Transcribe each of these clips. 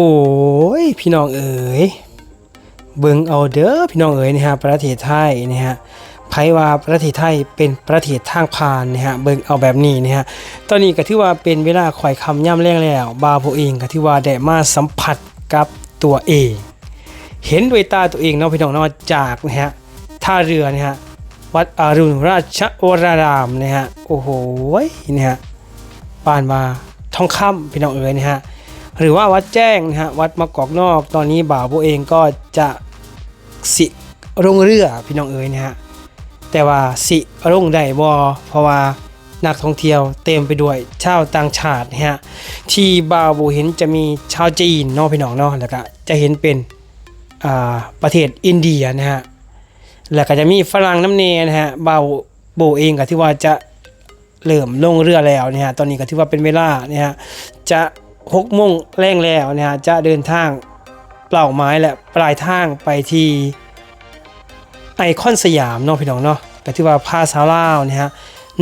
โอ้ยพี่น้องเอ๋ยเบิ่งเอาเด้อพี่น้องเอ๋ยนะฮะประเทศไทยนะฮะไผว่าประเทศไทยเป็นประเทศทางผ่านนะฮะเบิ่งเอาแบบนี้นะฮะตอนนี้ก็ถือว่าเป็นเวลาข่อยคำย่ำแรงแล้ว บาวผมเองก็ถือว่าได้มาสัมผัสกับตัวเอง เห็นด้วยตาตัวเองเนาะพี่น้องเนาะจากนะฮะท่าเรือนะฮะวัดอรุณราชวรารามนะฮะโอ้โหนะฮะปานมาทองคำพี่น้องเอ๋ยนะฮะ หรือว่าวัดแจ้งนะฮะวัดมะกอกนอกตอนนี้บ่าวโบเองก็จะสิลงเรือพี่น้องเอ๋ยนะฮะแต่ว่าสิลงได้บ่เพราะว่านักท่องเที่ยวเต็มไปด้วยชาวต่างชาตินะฮะที่บ่าวโบเห็นจะมีชาวจีนนาะพี่น้องเนาะแล้วก็จะเห็นเป็นอ่าประเทศอินเดียนะฮะแล้วก็จะมีฝรั่งน้ำเนนะฮะบ่าวโบเองก็ที่ว่าจะเริ่มลงเรือแล้วนะฮะตอนนี้ก็ถือว่าเป็นเวลาเนะฮะจะ หกโมงแรงแล้วนะฮะจะเดินทางเปล่าไม้และปลายทางไปที่ไอคอนสยามเนาะพี่น้องเนาะก็ถือว่าพาสาวลาวนะฮะ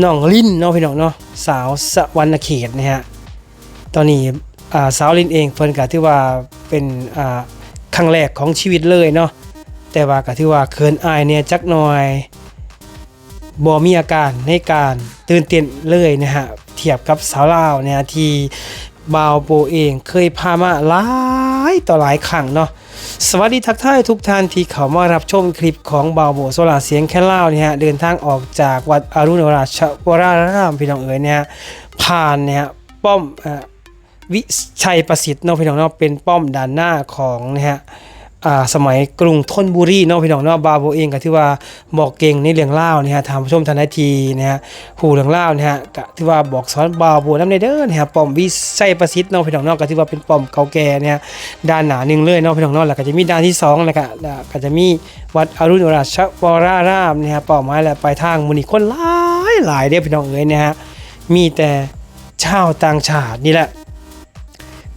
น้องลิ้นเนาะพี่น้องเนาะสาวสวรรณเขตนะฮะตอนนี้สาวลิ้นเองเพิ่นก็ถือว่าเป็นครั้งแรกของชีวิตเลยเนาะแต่ว่าก็ถือว่าเขินอายเนี่ยจักหน่อยบ่มีอาการในการตื่นเต้นเลยนะฮะเทียบกับสาวลาวเนี่ยที่ บาวโบเองเคยพามาหลายต่อหลายครั้งเนาะสวัสดีทักทายทุกท่านที่เขามารับชมคลิปของบาวโบโซลาเสียงแค่เล่าเนี่ยฮะเดินทางออกจากวัดอรุณราชวรารามพี่น้องเอ๋ยเนี่ยผ่านเนี่ยป้อมวิชัยประสิทธิ์เนาะพี่น้องเนาะเป็นป้อมด้านหน้าของนะฮะ อ่าสมัยกรุงธนบุรีเนาะพี่น้องเนาะบาโบเองก็ที่ว่าบอกเก่งในเรื่องเล่าเนี่ยฮะทำผู้ชมทันทีนะฮะผู้เรื่องเล่าวนะฮะก็ที่ว่าบอกสอนบาวบัวน้ำในเด้อนะฮะป้อมวิชัยประสิทธิ์เนาะพี่น้องเนาะก็ที่ว่าเป็นป้อมเก่าแก่เนี่ยด้านหนาหนึ่งเลยเนาะพี่น้องเนาะแล้วก็จะมีด้านที่สองแล้วก็แล้วก็จะมีวัดอรุณราชวรารามนะฮะเป้าหมายและปลายทางมุนีคนหลายหลายเด้อพี่น้องเอ๋ยนะฮะมีแต่ชาวต่างชาตินี่แหละ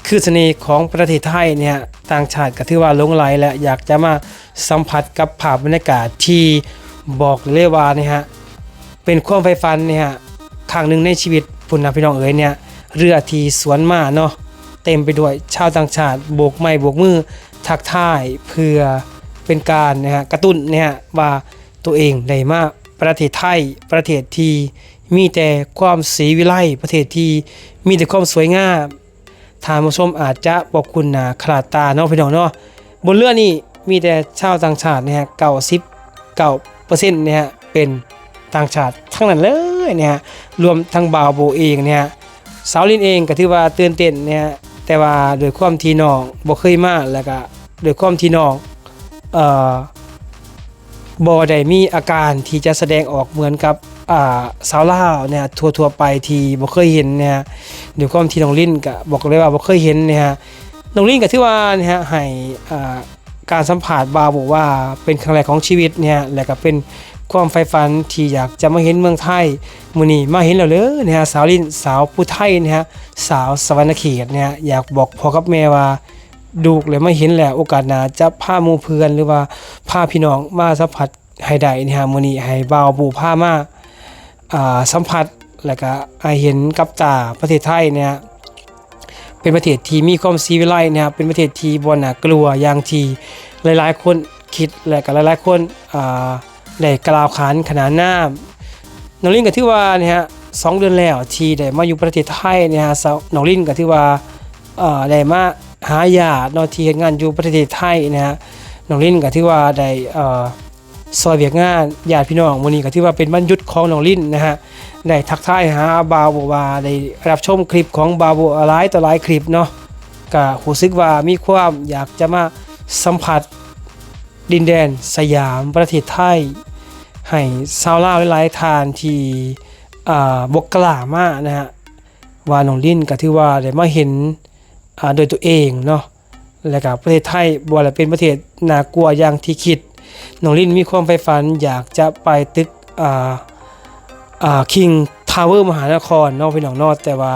คือเสน่ห์ของประเทศไทยเนี่ย ต่างชาติก็ถือว่าลงไหลและอยากจะมาสัมผัสกับภาพบรรยากาศที่บอกเลยว่านี่ฮะเป็นความไฟฟันนี่ฮะครั้งหนึ่งในชีวิตพุ่นนะพี่น้องเอ๋ยเนี่ยเรือที่สวนมาเนาะเต็มไปด้วยชาวต่างชาติโบกไม้โบกมือทักทายเพื่อเป็นการนะฮะกระตุ้นเนี่ยฮะว่าตัวเองได้มาประเทศไทยประเทศที่มีแต่ความสีวิไลประเทศที่มีแต่ความสวยงาม ทานผู้ชมอาจจะบอกคุณนาขลาดตาเนาะพี่น้องเนาะบนเรือนี่มีแต่ชาวต่างชาติเนี่ยฮะเก้าสิบเก้าเปอร์เซ็นต์เนี่ยฮะเป็นต่างชาติทั้งนั้นเลยเนี่ยฮะรวมทั้งบาวโบเองเนี่ยสาวลินเองก็ถือว่าตื่นเต้นเนี่ยแต่ว่าโดยความที่น้องบ่เคยมาแล้วก็โดยความที่น้องเอ่อบ่ได้มีอาการที่จะแสดงออกเหมือนกับ อ่าสาวลาวเนี่ยทั่วไปที่บ่เคยเห็นเนี่ยโดวยวามที่น้องลินก็บอกเลยว่าบ่เคยเห็นเนี่ยน้องลินก็ถือว่าเนี่ยฮะให้อ่าการสัมผัสบาบอกว่าเป็นครั้งแรกของชีวิตเนี่ยแล้วก็เป็นความใฝ่ฝันที่อยากจะมาเห็นเมืองไทยมื้อนี้มาเห็นแล้วเลยนะฮะสาวลินสาวผู้ไทยนะฮะสาวสวรรณเขตเนี่ยอยากบอกพ่อกับแม่ว่าดูกเลยไมาเห็นแหล้วโอกาสหน้าจะพาหมู่เพื่อนหรือว่าพาพี่น้องมาสัมผัสให้ได้นะฮะมื้อนี้ให้บาวปู่พามา สัมผัสแล้วก็ให้เห็นกับตาประเทศไทยเนี่ยเป็นประเทศที่มีความซีวิไลนะครับเป็นประเทศที่บ่น่ากลัวอย่างที่หลายๆ คนคิดและก็หลายๆคนได้กล่าวขานขนานนามน้องลินก็ถือว่านี่ยฮะสองเดือนแล้วที่ได้มาอยู่ประเทศไทยเนี่ยฮะน้องลินก็ถือว่าได้มาหาญาติเนาะที่เฮ็ดงานอยู่ประเทศไทยนะฮะน้องลินก็ถือว่าได้อ่อ ซอยเวียกงานญาติพี่น้องมื้อนี้ก็ถือว่าเป็นบรรยุทธ์ของน้องลิ้นนะฮะได้ทักทายหาบาวบวาได้รับชมคลิปของบาวบหลายต่อหลายคลิปเนาะก็รู้สึกว่ามีความอยากจะมาสัมผัสดินแดนสยามประเทศไทย ให้ชาวลาวหลายๆทานที่บกกล้ามากนะฮะว่าน้องลิ้นก็ถือว่าได้มาเห็นอ่าโดยตัวเองเนาะและกับประเทศไทยบ่ว่าเป็นประเทศน่ากลัวอย่างที่คิด น้องลินมีความใฝ่ฝันอยากจะไปตึกอ่าอ่าคิงทาวเวอร์มหานครนาะพี่น้องนาะแต่ว่า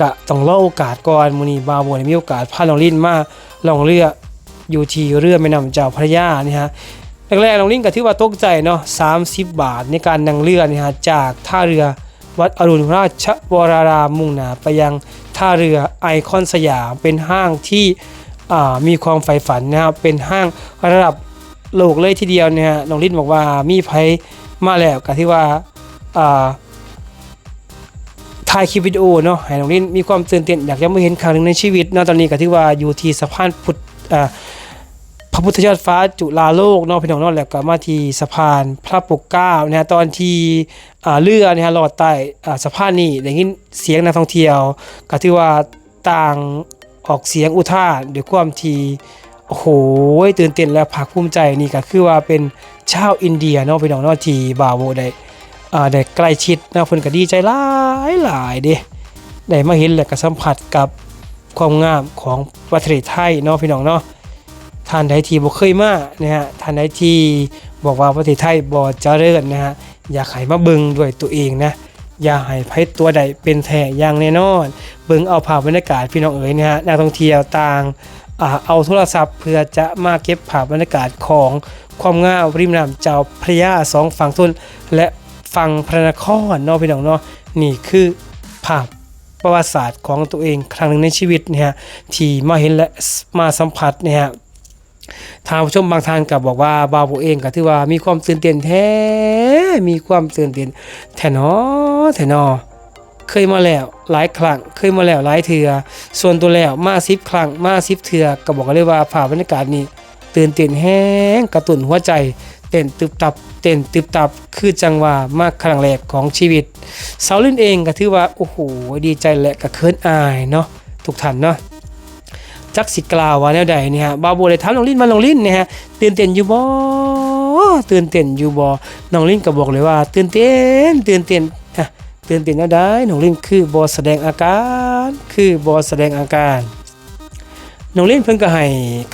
ก็ต้องรอโอกาสก่อนมื้อนี้บาบ่ได้มีโอกาสพาน้องลินมาลองเรืออยู่ที่เรือแม่น้ำเจ้าพระยานี่ฮะแรกๆน้องลิงก็ถือว่าตกใจเนาะ30บาทในการนั่งเรือนี่ฮะจากท่าเรือวัดอรุณราชวรารามมุ่งหน้าไปยังทท่าเรือไอคอนสยามเป็นห้างที่อ่ามีความใฝ่ฝันนะครับเป็นห้างระดับ โลกเลยทีเดียวเนี่ยน้องลิ้นบอกว่ามีไผมาแล้วก็ที่ว่าอ่าถ่ายคลิปวิดีโอเนาะให้น้องลิ้นมีความตื่นเต้นอยากจะมาเห็นครั้งหนึ่งในชีวิตเนาะตอนนี้ก็ที่ว่าอยู่ที่สะพานพุทธอ่าพระพุทธยอดฟ้าจุฬาโลกเนาะพี่น้องเนาะแล้วก็มาที่สะพานพระปกเกล้านะฮะตอนที่เรือเนี่ยฮะลอดใต้สะพานนี่ได้ยินเสียงนักท่องเที่ยว ก็ถือว่าต่างออกเสียงอุทานด้วยความที่ โอ้โหตื่นเต้นและภาคภูมิใจนี่ก็คือว่าเป็นชาวอินเดียเนาะพี่น้องเนาะที่บาโวได้อ่าได้ใกล้ชิดนะเพิ่นก็ดีใจหลายหลายเด้ได้มาเห็นและก็สัมผัสกับความงามของประเทศไทยเนาะพี่น้องเนาะท่านใดที่บ่เคยมานะฮะท่านใดที่บอกว่าประเทศไทยบ่เจริญนะฮะอยากให้มาเบิ่งด้วยตัวเองนะอย่าให้ไผตัวใดเป็นแท้อย่างแน่นอน เบิ่งเอาภาพบรรยากาศพี่น้องเอ๋ยนะฮะนักท่องเที่ยวต่าง เอาโทรศัพท์เพื่อจะมาเก็บภาพบรรยากาศของความงามริมน้ำเจ้าพระยาสองฝั่งทุนและฝั่งพระนครเนาะพี่น้องเนาะนี่คือภาพประวัติศาสตร์ของตัวเองครั้งหนึ่งในชีวิตเนี่ยฮะที่มาเห็นและมาสัมผัสเนี่ยฮะทางผู้ชมบางท่านก็บบอกว่าบาวโบเองก็ถือว่ามีความตื่นเต้นแท้ มีความตื่นเต้นแท้นอแท้นอ เคยมาแล้วหลายครั้งเคยมาแล้วหลายเถื่อส่วนตัวแล้วมาสิบครั้งมาสิบเถื่อก็บอกเลยว่าผ่าบรรยากาศนี้ ตื่นเต้นแห้งกระตุ้นหัวใจเต้นตึบตับเต้นตึบตับคือจังหวะมากครั้งแรกของชีวิตสาวลินเองก็ถือว่าโอ้โหดีใจและก็เคินอายเนาะทุกท่านเนาะจักสิกล่าวว่าแนวใดเนี่ยฮะบาวโบเลยถามน้องลินมาน้องลินเนี่ยฮะตื่นเต้นอยู่บ่ตื่นเต้นอยู่บ่น้องลินก็บอกเลยว่า ตื่นเต้นตื่นเต้นอะ ตื่นเต้นแนวใดน้องลินคือบ่แสดงอาการ คือบ่แสดงอาการน้องลินเพิ่นก็ให้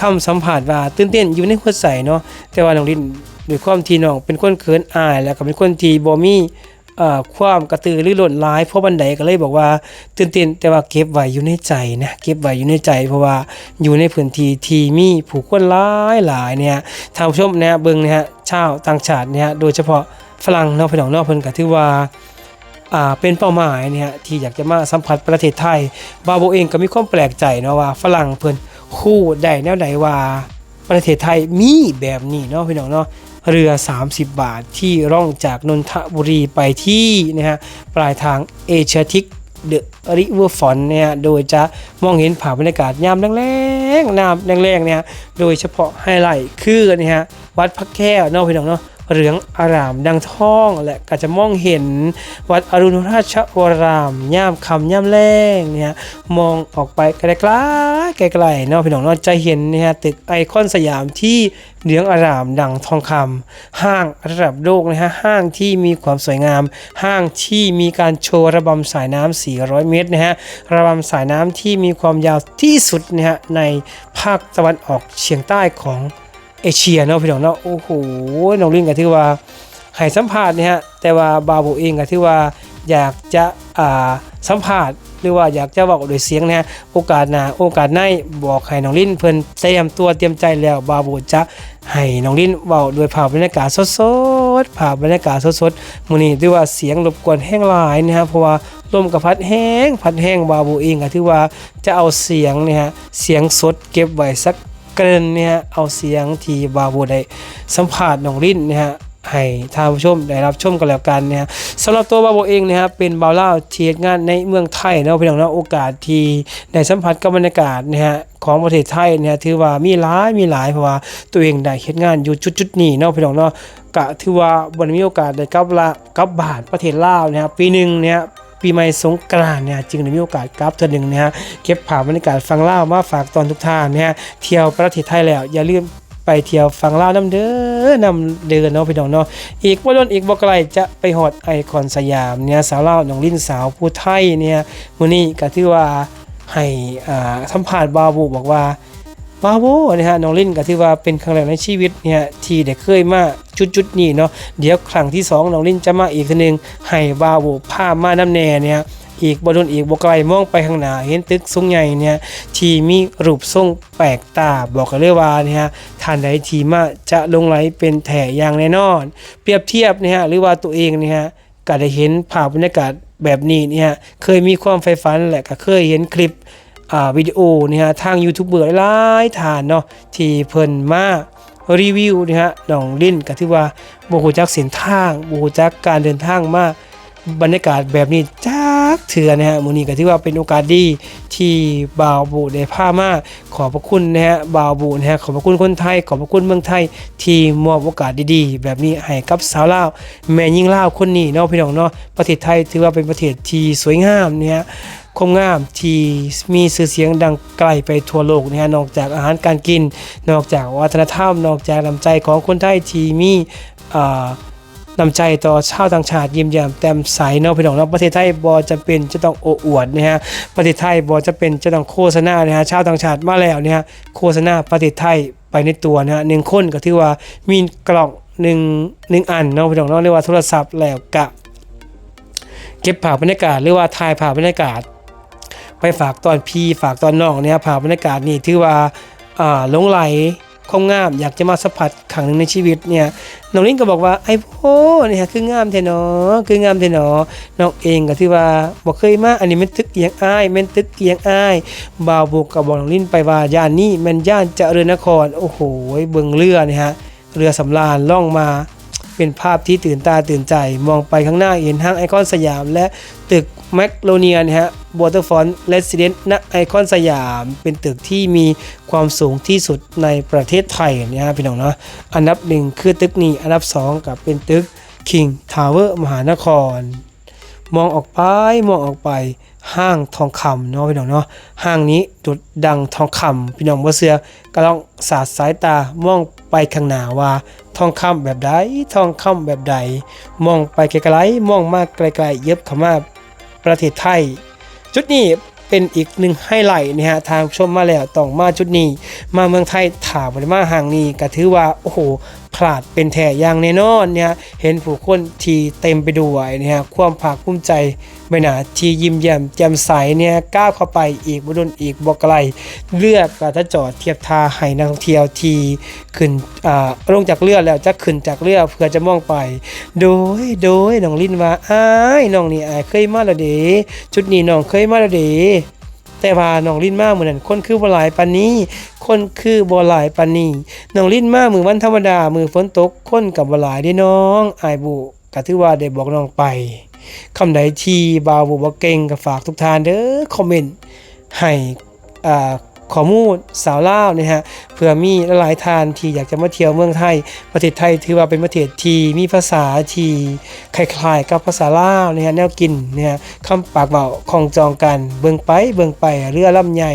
คำสัมภาษณ์ว่าตื่นเต้นอยู่ในหัวใจเนาะแต่ว่าน้องลินด้วยความที่น้องเป็นคนเขินอาย แล้วก็เป็นคนที่บ่มีเอ่อความกระตือรือร้นหลายเพราะบันไดก็เลยบอกว่าตื่นเต้นแต่ว่าเก็บไว้อยู่ในใจนะเก็บไว้อยู่ในใจ เพราะว่าอยู่ในพื้นที่ที่มีผู้คนหลายหลายเนี่ยท่างผู้ชมเนี่ยเบิ่งเนี่ยฮะชาวต่างชาติเนี่ยโดยเฉพาะฝรั่งเนาะพี่น้องเนาะเพิ่นก็ถือว่า เป็นเป้าหมายเนี่ยที่อยากจะมาสัมผัสประเทศไทย บาโบเองก็มีความแปลกใจเนาะว่าฝรั่งเพิ่นคู่ได้แนวใดว่าประเทศไทยมีแบบนี้เนาะพี่น้องเนาะเรือ 30 บาทที่ร่องจากนนทบุรีไปที่นะฮะปลายทางเอเชียทิกเดอะริเวอร์ฟอนเนี่ยโดยจะมองเห็นผ่าบรรยากาศยามแรงๆน้ำแรงๆเนี่ยโดยเฉพาะไฮไลท์คือนี่ฮะวัดพระแก้วเนาะพี่น้องเนาะ เหลืองอารามดังท้อง และก็จะมองเห็นวัดอรุณราชวรามย่ามคำย่ามแรงเนี่ยมองออกไปไกลๆไกลๆเนาะพี่น้องเนาะจะเห็นเนี่ยตึกไอคอนสยามที่เหลืองอารามดังทองคำห้างระดับโลกนะฮะห้างที่มีความสวยงาม ห้างที่มีการโชว์ระบำสายน้ำ400 เมตรนะฮะระบำสายน้ำที่มีความยาวที่สุดนะฮะในภาคตะวันออกเฉียงใต้ของ เอเชียเนาะพี่น้องเนาะโอ้โหน้องลิงก็ถือว่าให้สัมภาษณ์เนี่ยฮะแต่ว่าบาโบเองก็ถือว่าอยากจะอ่าสัมภาษณ์หรือว่าอยากจะบอกโดยเสียงนะฮะโอกาสหน้าโอกาสในบอกให้น้องลิ้นเพิ่นเตรียมตัวเตรียมใจแล้วบาโบจะให้น้องลิ้นเว้าโดยภาพบรรยากาศสดๆภาพบรรยากาศสดๆมื้อนี้ถือว่าเสียงรบกวนแห้งหลายนะฮะเพราะว่าลมกับพัดแห้งพัดแห้งบาโบเองก็ถือว่าจะเอาเสียงเนี่ยฮะเสียงสดเก็บไว้สัก เกินเนี่ยเอาเสียงที่บาโบได้สัมภาษณ์น้องลิ้นเนี่ยฮะให้ท่านผู้ชมได้รับชมกันแล้วกันนะฮะสำหรับตัวบาโบเองนะฮะเป็นบาวเล่าเทียงานในเมืองไทยเนาะพี่น้องเนาะโอกาสที่ได้สัมผัสกับบรรยากาศนะฮะของประเทศไทยเนี่ยถือว่ามีหลายมีหลายเพราะว่าตัวเองได้เฮ็ดงานอยู่จุดๆนี้เนาะพี่น้องเนาะกะถือว่าบ่มีโอกาสได้กลับละกลับบ้านประเทศลาวนะฮะปีหนึ่งเนี่ย ปีใหม่สงกรานต์เนี่ยจึงได้มีโอกาสกลับเธอหนึ่งนะฮะเก็บภาพบรรยากาศฟังเล่ามาฝากตอนทุกท่านนะฮะเที่ยวประเทศไทยแล้วอย่าลืมไปเที่ยวฝั่งลาน้ำเด้อนำเดินเนาะพี่น้องเนาะอีกว่าโดนอีกบ่ไกลจะไปฮอดไอคอนสยามเนี่ยสาวเล่าวน้องลิ้นสาวผู้ไทยเนี่ยมื้อนี้ก็ถือว่าให้อ่าสัมภาษณ์บาบูบอกว่า บาวนะฮะน้องลิ้นก็ถือว่าเป็นครั้งแรกในชีวิตเนี่ยที่ได้เคยมาจุดๆนี้เนาะเดี๋ยวครั้งที่สองน้องลิ้นจะมาอีกทีหนึงให้บาวบูพามาน้ำแน่เนี่ยอีกบ่โดนอีกบ่ไกลมองไปข้างหน้าเห็นตึกสูงใหญ่เนี่ยที่มีรูปทรงแปลกตาบอกกันเลยว่าเนี่ยฮะท่านใดทีมาจะลงไหลเป็นแถอย่างแน่นอน เปรียบเทียบนะฮะหรือว่าตัวเองเนี่ยก็ได้เห็นภาพบรรยากาศแบบนี้เนี่ยเคยมีความใฝ่ฝันแหละก็เคยเห็นคลิป วิดีโอนี่ฮะทางยูทูบเบอร์หลายฐานเนาะที่เพิ่นมารีวิวนี่ฮะน้องลิ้นก็ถือว่าบ่ฮู้จักเส้นทางบ่ฮู้จักการเดินทางมาบรรยากาศแบบนี้จักเถื่อนะฮะมื้อนี้ก็ถือว่าเป็นโอกาสดีที่บ่าวบุได้พามาขอบพระคุณนะฮะบ่าวบุนะฮะขอบพระคุณคนไทย ขอบพระคุณเมืองไทย ที่มอบโอกาสดีๆ แบบนี้ให้กับสาวลาวแม่ยิ่งลาวคนนี้เนาะพี่น้องเนาะประเทศไทยถือว่าเป็นประเทศที่สวยงามเนี่ย คมงามที่มีชื่อเสียงดังไกลไปทั่วโลกนะฮะนอกจากอาหารการกิน นอกจากวัฒนธรรม นอกจากน้ำใจของคนไทยที่มีอ่านำใจต่อชาวต่างชาติยิ้มแย้มแจ่มใสเนาะพี่น้องเนาะประเทศไทยบ่จำเป็นจะต้องโอ้อวดนะฮะประเทศไทยบ่จะเป็นจะต้องโฆษณานะฮะชาวต่างชาติมาแล้วเนี่ยโฆษณาประเทศไทยไปในตัวนะฮะหนึ่งคนก็ถือว่ามีกล่องหนึ่งหนึ่งอันเนาะพี่น้องเนาะเรียกว่าโทรศัพท์แล้วกะเก็บภาพบรรยากาศหรือว่าถ่ายภาพบรรยากาศ ไปฝากตอนพี่ฝากตอนน้องเนี่ยภาพบรรยากาศนี่ถือว่าอ่าหลงไหลคงงามอยากจะมาสัมผัสครั้งหนึ่งในชีวิตเนี่ยน้องลิ้นก็บอกว่าไอ้โพเนี่ยคืองามแท้หนอคืองามแท้หนอน้องเองก็ถือว่าบ่เคยมาอันนี้มันตึกเอียงอ้ายม่นตึกเอียงอ้ายบ่าวบุกกับบอกน้องลิ้นไปว่าย่านนี้ม่นย่านเจริญนครโอ้โหเบิ่งเรือเนี่ยฮะเรือสำราญล่องมา เป็นภาพที่ตื่นตาตื่นใจ มองไปข้างหน้าเห็นห้างไอคอนสยาม และตึกแมคโลเนียนะฮะบอเตอร์ฟอนเลสเดนณไอคอนสยาม เป็นตึกที่มีความสูงที่สุดในประเทศไทยนี่ยฮะพี่น้องเนาะอันดับหนึ่งคือตึกนี้อันดับสองกับเป็นตึก King Tower มหานคร มองออกไปมองออกไปห้างทองคำเนาะพี่น้องเนาะห้างนี้ดุดดังทองคำพี่น้องบ่เสือก็ลองสาดสายตามองไปข้างหน้าว่า ทองคำแบบใดทองคำแบบใด มองไปไกลๆมองมากไกลๆเย็บเข้ามาประเทศไทย จุดนี้เป็นอีกหนึ่งไฮไลท์นะฮะทางชมมาแล้วต้องมาจุดนี้ มาเมืองไทยถามบริมาห่างนี้ก็ถือว่าโอ้โห พลาดเป็นแท้อย่างแน่นอนเนี่ยเห็นผู้คนที่เต็มไปด้วยนะฮะความภาคภูมิใจใบหน้าที่ยิ้มแย้มแจ่มใสเนี่ยก้าวเข้าไปอีกบดนอีกบกไกลเลือกก็จะจอดเทียบท่าให้นักท่องเที่ยวที่ขึ้นอ่าลงจากเรือแล้วจะขึ้นจากเรือเพื่อจะมองไป โดยโดยน้องลินว่าอ้ายน้องนี่อายเคยมาแล้วเด้จุดนี้น้องเคยมาแล้วเด้ แต่ว่าน้องลินมาเหมือนนั้นคนคือบ่หลายปานนี้ คนคือบ่หลายปานนี้น้องลินมามือวันธรรมดา มือฝนตกคนกับบ่หลายเด้น้องอายบุก็ถือว่าได้บอกน้องไปคำใดที่บาวบุบ่เก่งก็ฝากทุกท่านเด้อคอมเมนต์ให้อ่า ข้อมูลสาวเล่านะฮะเพื่อมีหลายทานที่อยากจะมาเที่ยวเมืองไทย ประเทศไทยถือว่าเป็นประเทศที่มีภาษาที่คล้ายๆกับภาษาลาวนะฮะแนวกินนะฮะคำปากเบาของจองกันเบิ่งไปเบิ่งไปเรือลำใหญ่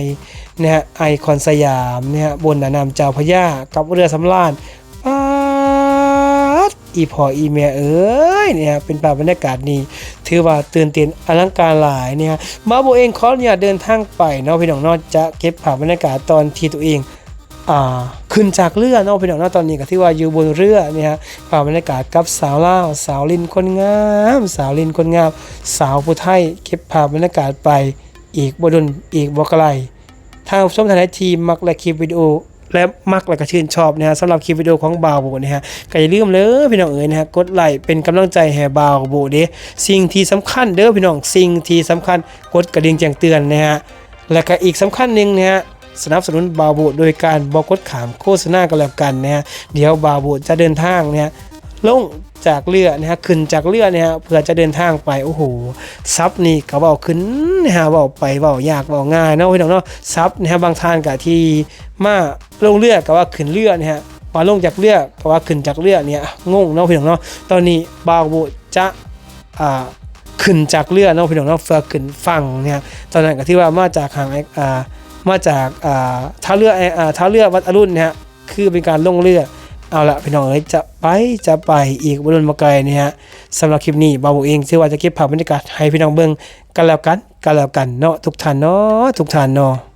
นะฮะไอคอนสยามนะฮะบนนามเจ้าพระยากับเรือสำราญ อีพออีเมียเอ้ยเนี่ยเป็นภาพบรรยากาศนี้ถือว่าตื่นเต้นอลังการหลายเนี่ยมาโบเองขออนุญาตเดินทางไปเนาะพี่น้องเนาะจะเก็บภาพบรรยากาศตอนที่ตัวเองอ่าขึ้นจากเรือเนาะพี่น้องเนาะตอนนี้ก็ที่ว่าอยู่บนเรือเนี่ยฮะภาพบรรยากาศกับสาวลาวสาวลินคนงาม สาวลินคนงาม สาวผู้ไทยเก็บภาพบรรยากาศไปอีกบ่ดนอีกบ่ไกลทางชมทางไทยทีมมักและคลิปวิดีโอ และมักและก็ชื่นชอบนะฮะสำหรับคลิปวิดีโอของบาวโบนะฮะก็อย่าลืมเลยพี่น้องเอ๋ยนะฮะกดไลค์เป็นกำลังใจให้บาวโบเด้สิ่งที่สำคัญเด้อพี่น้องสิ่งที่สำคัญกดกระดิ่งแจ้งเตือนนะฮะและก็อีกสำคัญหนึ่งนะฮะสนับสนุนบาโบโดยการบอกกดขามโฆษณากันแล้วกันนะฮะเดี๋ยวบาโบจะเดินทางเนี่ย ลงจากเรือนะฮะขึ้นจากเรือเนี่ยฮะเพื่อจะเดินทางไปโอ้โหซับนี่เขาเบาขึ้นนะฮะเบาไปเบายากเบาง่ายเนาะพี่น้องเนาะซับนะฮะบางท่านกับที่มาลงเรือกับว่าขึ้นเรือเนี่ยฮะมาลงจากเรือกับว่าขึ้นจากเรือเนี่ยงงเนาะพี่น้องเนาะตอนนี้บาโบจะอ่าขึ้นจากเรือเนาะพี่น้องเนาะเฟือขึ้นฝั่งเนี่ยตอนนั้นก็ที่ว่ามาจากหางไอ้อ่ามาจากอ่าท่าเรือไอ้อ่าท่าเรือวัดอรุณเนี่ยฮะคือเป็นการลงเรือ เอาละพี่น้องเอ้ยจะไปจะไปอีกบรุนมาไกลเนี่ยฮะสำหรับคลิปนี้บาวเองชื่อว่าจะเก็บภาพบรรยากาศให้พี่น้องเบิ่งกันแล้วกันกันแล้วกันเนาะทุกท่านเนาะทุกท่านเนาะ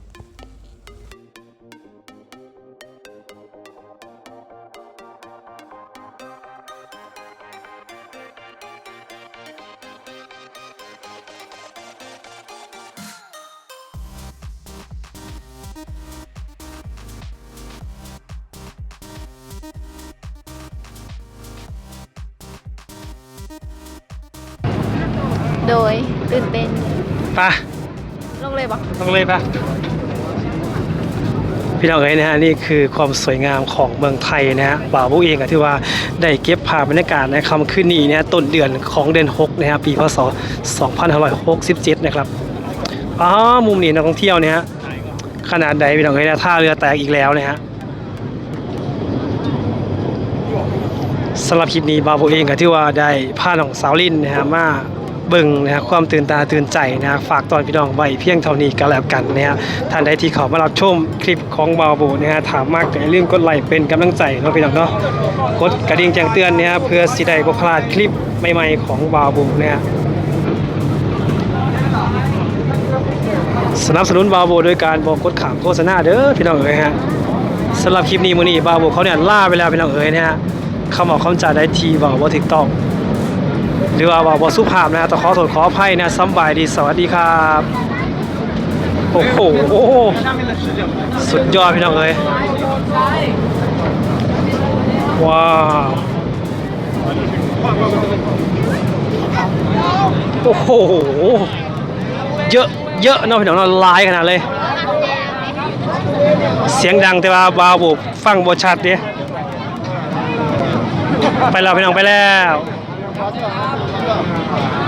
โดยตื่นเต้นไปะลงเลยบอกต้องเลยปะพี่น้องเอ๋ยนะฮะนี่คือความสวยงามของเมืองไทยนะฮะบ่าวบุเองก็ที่ว่าได้เก็บภาพบรรยากาศในคำขึ้นนี้นะฮะต้นเดือนของเดือน6นะฮะปีพศ 2567 นะครับอ๋อมุมนี้นักท่องเที่ยวเนี่ยฮะขนาดใดพี่น้องเอ๋ยนะท่าเรือแตกอีกแล้วนะฮะสำหรับคลิปนี้บาวโบเองก็ที่ว่าได้พาน้องสาวลินนะฮะมา เบิ่งนะฮะความตื่นตาตื่นใจนะฝากตอนพี่น้องไว้เพียงเท่านี้ก็แล้วกันนะฮะท่านใดที่เขามารับชมคลิปของบาวโบนะฮะถามมากแต่าลืมกดไลค์เป็นกำลังใจเนาะพี่น้องเนาะกดกระดิ่งแจ้งเตือนนะฮะเพื่อสิได้บ่พลาดคลิปใหม่ๆของบาวโบนะฮะสนับสนุนบาวโบโดยการบอกกดขามโฆษณาเด้อพี่น้องเอ๋ยฮะสำหรับคลิปนี้มื้อนี้บาวโบเขาเนี่ยล่าไปแล้วพี่น้องเอ๋ยนะฮะคำบอกคำจ่าได้ทีบาวโบถูกต้อง หรือว่าบอสุภาพนะฮะต้องขอโทษขออภัยนะสบายดีสวัสดีครับ โอ้โหสุดยอดพี่น้องเอ้ยว้าวโอ้โหเยอะเยอะเนาะพี่น้องเนาะลายขนาดเลย เสียงดังแต่ว่าบาวบุฟังบชัดเด้ไปแล้วพี่น้องไปแล้ว 好，这个啊，不需，